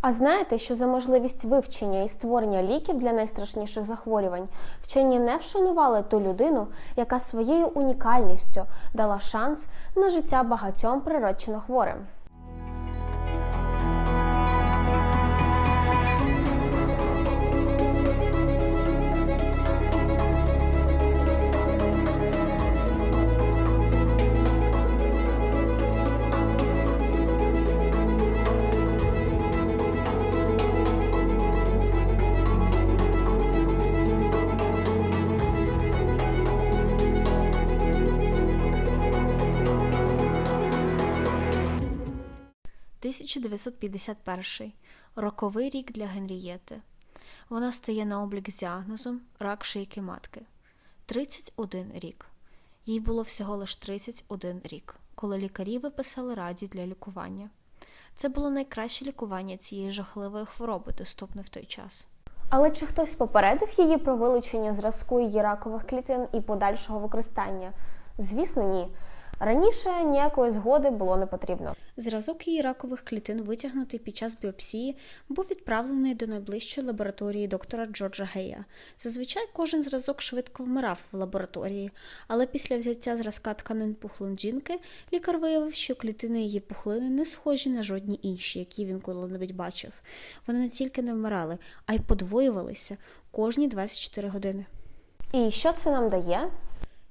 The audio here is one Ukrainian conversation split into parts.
А знаєте, що за можливість вивчення і створення ліків для найстрашніших захворювань вчені не вшанували ту людину, яка своєю унікальністю дала шанс на життя багатьом природчино хворим. – 1951 роковий рік для Генрієти. Вона стає на облік з діагнозом рак шийки матки. 31 рік. Їй було всього лише 31 рік, коли лікарі виписали раді для лікування. Це було найкраще лікування цієї жахливої хвороби, доступне в той час. Але чи хтось попередив її про вилучення зразку її ракових клітин і подальшого використання? Звісно, ні. Раніше ніякої згоди було не потрібно. Зразок її ракових клітин, витягнутий під час біопсії, був відправлений до найближчої лабораторії доктора Джорджа Гея. Зазвичай кожен зразок швидко вмирав в лабораторії, але після взяття зразка тканин пухлин жінки лікар виявив, що клітини її пухлини не схожі на жодні інші, які він коли-небудь бачив. Вони не тільки не вмирали, а й подвоювалися кожні 24 години. І що це нам дає?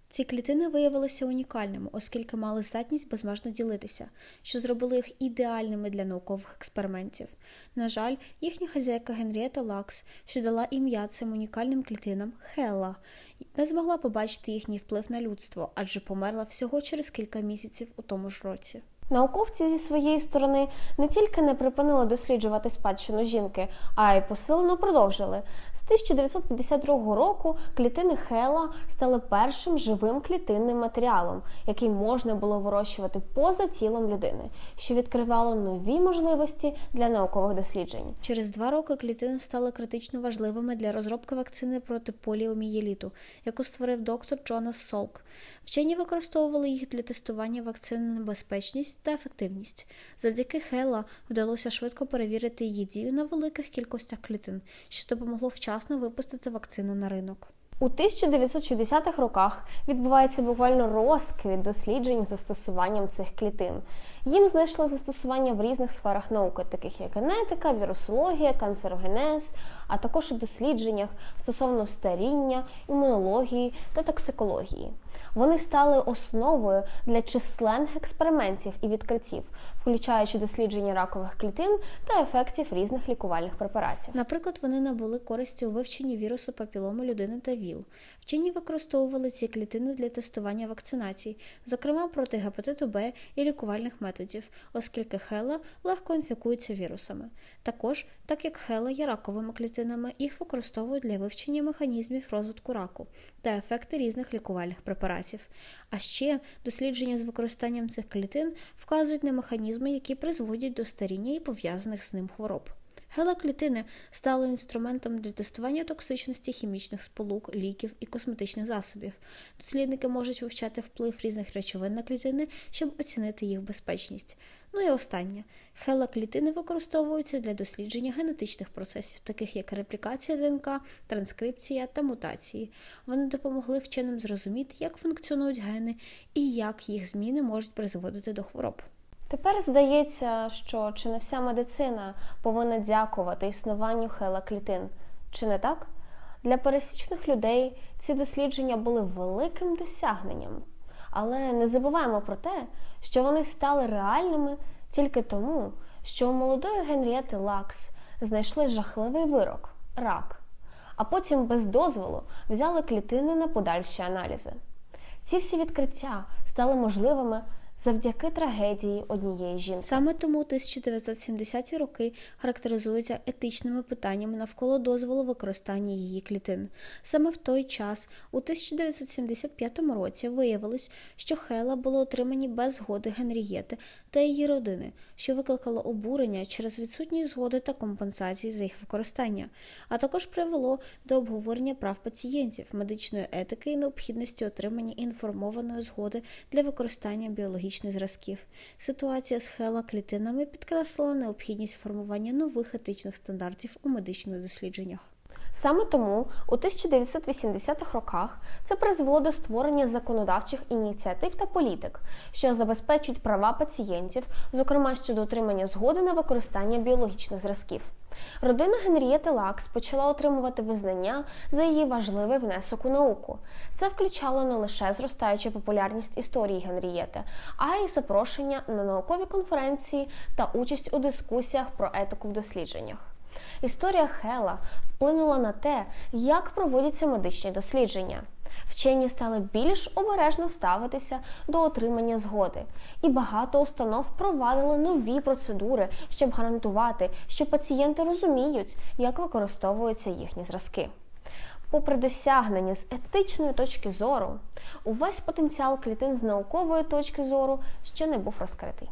Ці клітини виявилися унікальними, оскільки мали здатність безмежно ділитися, що зробило їх ідеальними для наукових експериментів. На жаль, їхня хазяйка Генрієта Лакс, що дала ім'я цим унікальним клітинам Хелла, не змогла побачити їхній вплив на людство, адже померла всього через кілька місяців у тому ж році. Науковці зі своєї сторони не тільки не припинили досліджувати спадщину жінки, а й посилено продовжили. З 1952 року клітини Хела стали першим живим клітинним матеріалом, який можна було вирощувати поза тілом людини, що відкривало нові можливості для наукових досліджень. Через два роки клітини стали критично важливими для розробки вакцини проти поліомієліту, яку створив доктор Джонас Солк. Вчені використовували їх для тестування вакцини на безпечність та ефективність. Завдяки Хела вдалося швидко перевірити її дію на великих кількостях клітин, що допомогло вчасно випустити вакцину на ринок. У 1960-х роках відбувається буквально розквіт досліджень з застосуванням цих клітин. Їм знайшли застосування в різних сферах науки, таких як генетика, вірусологія, канцерогенез, а також у дослідженнях стосовно старіння, імунології та токсикології. Вони стали основою для численних експериментів і відкриттів, включаючи дослідження ракових клітин та ефектів різних лікувальних препаратів. Наприклад, вони набули користі у вивченні вірусу папіломи людини та ВІЛ. Вчені використовували ці клітини для тестування вакцинацій, зокрема проти гепатиту Б і лікувальних методів, оскільки хела легко інфікується вірусами. Також, так як хела є раковими клітинами, їх використовують для вивчення механізмів розвитку раку та ефекти різних лікувальних препаратів. А ще дослідження з використанням цих клітин вказують на механізми, які призводять до старіння і пов'язаних з ним хвороб. Гелоклітини стали інструментом для тестування токсичності хімічних сполук, ліків і косметичних засобів. Дослідники можуть вивчати вплив різних речовин на клітини, щоб оцінити їх безпечність. Ну і останнє. Хелоклітини використовуються для дослідження генетичних процесів, таких як реплікація ДНК, транскрипція та мутації. Вони допомогли вченим зрозуміти, як функціонують гени і як їх зміни можуть призводити до хвороб. Тепер здається, що чи не вся медицина повинна дякувати існуванню хелоклітин. Чи не так? Для пересічних людей ці дослідження були великим досягненням. Але не забуваємо про те, що вони стали реальними тільки тому, що у молодої Генрієти Лакс знайшли жахливий вирок рак, а потім без дозволу взяли клітини на подальші аналізи. Ці всі відкриття стали можливими завдяки трагедії однієї жінки. Саме тому 1970-ті роки характеризуються етичними питаннями навколо дозволу використання її клітин. Саме в той час, у 1975 році, виявилось, що Хела були отримані без згоди Генрієти та її родини, що викликало обурення через відсутність згоди та компенсації за їх використання, а також привело до обговорення прав пацієнтів, медичної етики і необхідності отримання інформованої згоди для використання біологічних біологічних зразків. Ситуація з хела-клітинами підкреслила необхідність формування нових етичних стандартів у медичних дослідженнях. Саме тому у 1980-х роках це призвело до створення законодавчих ініціатив та політик, що забезпечують права пацієнтів, зокрема щодо отримання згоди на використання біологічних зразків. Родина Генрієти Лакс почала отримувати визнання за її важливий внесок у науку. Це включало не лише зростаючу популярність історії Генрієти, а й запрошення на наукові конференції та участь у дискусіях про етику в дослідженнях. Історія Хела вплинула на те, як проводяться медичні дослідження. Вчені стали більш обережно ставитися до отримання згоди, і багато установ впровадили нові процедури, щоб гарантувати, що пацієнти розуміють, як використовуються їхні зразки. Попри досягнення з етичної точки зору, увесь потенціал клітин з наукової точки зору ще не був розкритий.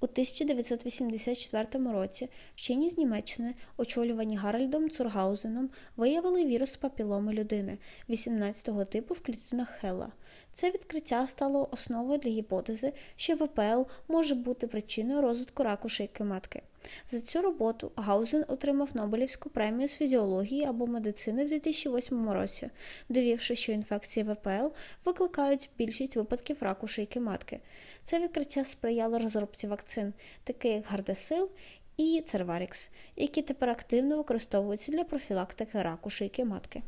У 1984 році вчені з Німеччини, очолювані Гаральдом Цургаузеном, виявили вірус папіломи людини 18-го типу в клітинах Хелла. Це відкриття стало основою для гіпотези, що ВПЛ може бути причиною розвитку раку шийки матки. За цю роботу Гаузен отримав Нобелівську премію з фізіології або медицини в 2008 році, довівши, що інфекції ВПЛ викликають більшість випадків раку шийки матки. Це відкриття сприяло розробці вакцин, таких як Гардесил і Церварікс, які тепер активно використовуються для профілактики раку шийки матки.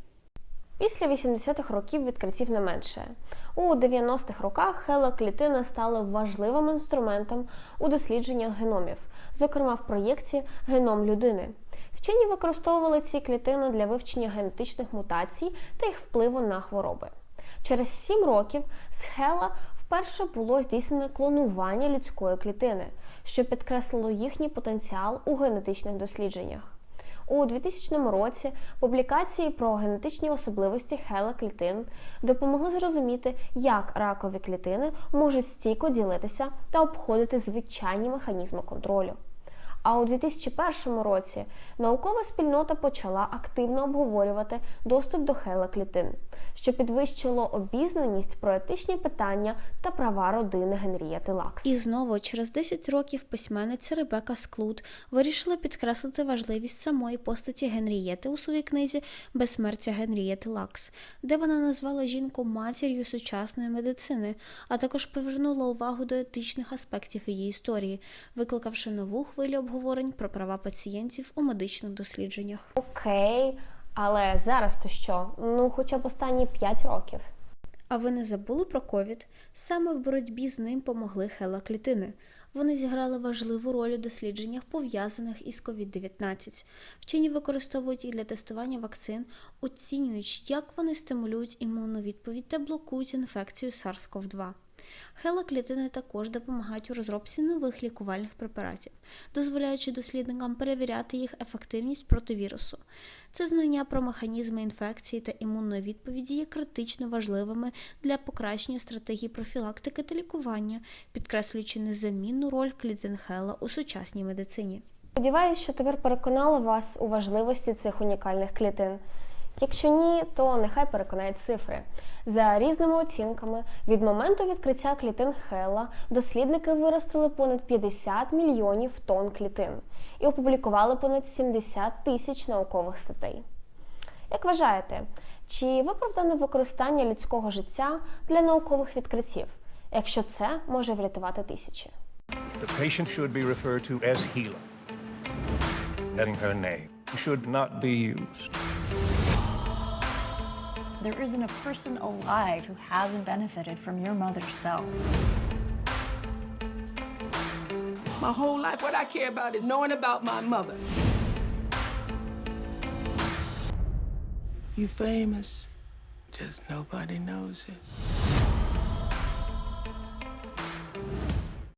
Після 80-х років відкриттів не менше. У 90-х роках хелоклітини стали важливим інструментом у дослідженнях геномів, зокрема в проєкті Геном людини. Вчені використовували ці клітини для вивчення генетичних мутацій та їх впливу на хвороби. Через 7 років з Хела вперше було здійснене клонування людської клітини, що підкреслило їхній потенціал у генетичних дослідженнях. У 2000 році публікації про генетичні особливості хела-клітин допомогли зрозуміти, як ракові клітини можуть стійко ділитися та обходити звичайні механізми контролю. А у 2001 році наукова спільнота почала активно обговорювати доступ до хела-клітин, що підвищило обізнаність про етичні питання та права родини Генрієти Лакс. І знову, через 10 років, письменниця Ребека Склуд вирішила підкреслити важливість самої постаті Генрієти у своїй книзі Безсмертя Генрієти Лакс, де вона назвала жінку матір'ю сучасної медицини, а також повернула увагу до етичних аспектів її історії, викликавши нову хвилю обговорень про права пацієнтів у медичних дослідженнях. Окей, але зараз то що? Ну, хоча б останні 5 років. А ви не забули про ковід? Саме в боротьбі з ним помогли хела-клітини. Вони зіграли важливу роль у дослідженнях, пов'язаних із COVID-19. Вчені використовують їх для тестування вакцин, оцінюючи, як вони стимулюють імунну відповідь та блокують інфекцію SARS-CoV-2. Хелоклітини також допомагають у розробці нових лікувальних препаратів, дозволяючи дослідникам перевіряти їх ефективність проти вірусу. Це знання про механізми інфекції та імунної відповіді є критично важливими для покращення стратегії профілактики та лікування, підкреслюючи незамінну роль клітин Хела у сучасній медицині. Сподіваюсь, що тепер переконали вас у важливості цих унікальних клітин. Якщо ні, то нехай переконають цифри. За різними оцінками, від моменту відкриття клітин Хелла дослідники виростили понад 50 мільйонів тонн клітин і опублікували понад 70 тисяч наукових статей. Як вважаєте, чи виправдане використання людського життя для наукових відкриттів, якщо це може врятувати тисячі? The patient should be referred to as Gila, adding her name. Should not be used. There isn't a person alive who hasn't benefited from your mother's cells. My whole life, what I care about is knowing about my mother. You famous, just nobody knows it.